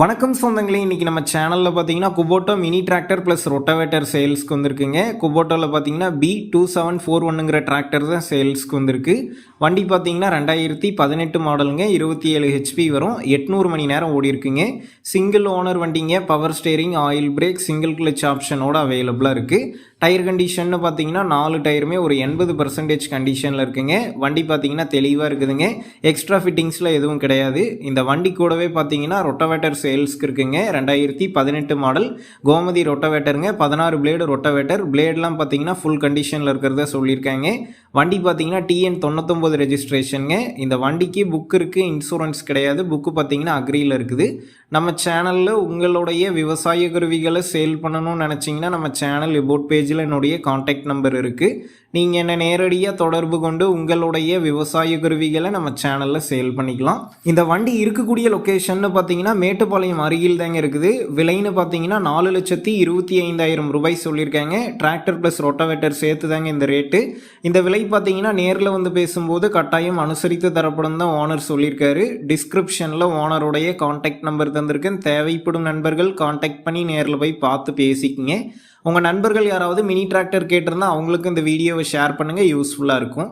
வணக்கம் சொந்தங்களே இன்றைக்கி நம்ம சேனலில் பார்த்தீங்கன்னா Kubota mini tractor plus rotavator சேல்ஸ்க்கு வந்திருக்குங்க. குபோட்டோவில் பார்த்தீங்கன்னா பி டூ செவன் ஃபோர் ஒன்னுங்கிற டிராக்டர் தான் சேல்ஸ்க்கு வந்திருக்கு. வண்டி பார்த்தீங்கன்னா ரெண்டாயிரத்தி பதினெட்டு மாடலுங்க இருபத்தி ஏழு ஹெச்பி வரும் எட்நூறு மணி நேரம் ஓடி இருக்குங்க. சிங்கிள் ஓனர் வண்டிங்க power steering oil brake single clutch ஆப்ஷனோட அவைலபிளாக இருக்குது டயர் கண்டிஷன்னு பார்த்தீங்கன்னா நாலு டயருமே ஒரு எண்பது பர்சன்டேஜ் கண்டிஷனில் இருக்குங்க. வண்டி பார்த்தீங்கன்னா தெளிவாக இருக்குதுங்க. எக்ஸ்ட்ரா ஃபிட்டிங்ஸில் எதுவும் கிடையாது. இந்த வண்டி கூடவே பார்த்தீங்கன்னா ரொட்டவேட்டர் சேல்ஸ்க்கு இருக்குங்க. ரெண்டாயிரத்தி பதினெட்டு மாடல் கோமதி ரொட்டவேட்டருங்க பதினாறு பிளேடு ரொட்டவேட்டர் பிளேட்லாம் பார்த்தீங்கன்னா ஃபுல் கண்டிஷனில் இருக்கிறத சொல்லியிருக்காங்க. வண்டி பார்த்தீங்கன்னா டிஎன் தொண்ணூத்தொம்பது ரெஜிஸ்ட்ரேஷனுங்க இந்த வண்டிக்கு புக் இருக்குது இன்சூரன்ஸ் கிடையாது. புக்கு பார்த்தீங்கன்னா அக்ரியில் இருக்குது. நம்ம சேனலில் உங்களுடைய விவசாய கருவிகளை சேல் பண்ணணும்னு நினச்சிங்கன்னா நம்ம சேனல் இபோட் பேஜில் என்னுடைய காண்டாக்ட் நம்பர் இருக்குது நீங்கள் என்னை நேரடியாக தொடர்பு கொண்டு உங்களுடைய விவசாய கருவிகளை நம்ம சேனலில் சேல் பண்ணிக்கலாம். இந்த வண்டி இருக்கக்கூடிய லொக்கேஷன்னு பார்த்தீங்கன்னா மேட்டுப்பாளையம் அருகில் தாங்க இருக்குது. விலைன்னு பார்த்தீங்கன்னா நாலு லட்சத்தி இருபத்தி ஐந்தாயிரம் ரூபாய் சொல்லியிருக்காங்க. டிராக்டர் ப்ளஸ் ரொட்டவேட்டர் சேர்த்து தாங்க இந்த ரேட்டு இந்த விலை பார்த்தீங்கன்னா நேரில் வந்து பேசும்போது கட்டாயம் அனுசரித்து தரப்படும் தான் ஓனர் சொல்லியிருக்காரு. டிஸ்கிரிப்ஷனில் ஓனருடைய காண்டாக்ட் நம்பர் தந்திருக்கேன். தேவைப்படும் நண்பர்கள் காண்டாக்ட் பண்ணி நேரில் போய் பார்த்து பேசிக்கிங்க. உங்கள் நண்பர்கள் யாராவது மினி டிராக்டர் கேட்டிருந்தா அவங்களுக்கு இந்த வீடியோவை ஷேர் பண்ணுங்கள் யூஸ்ஃபுல்லாக இருக்கும்.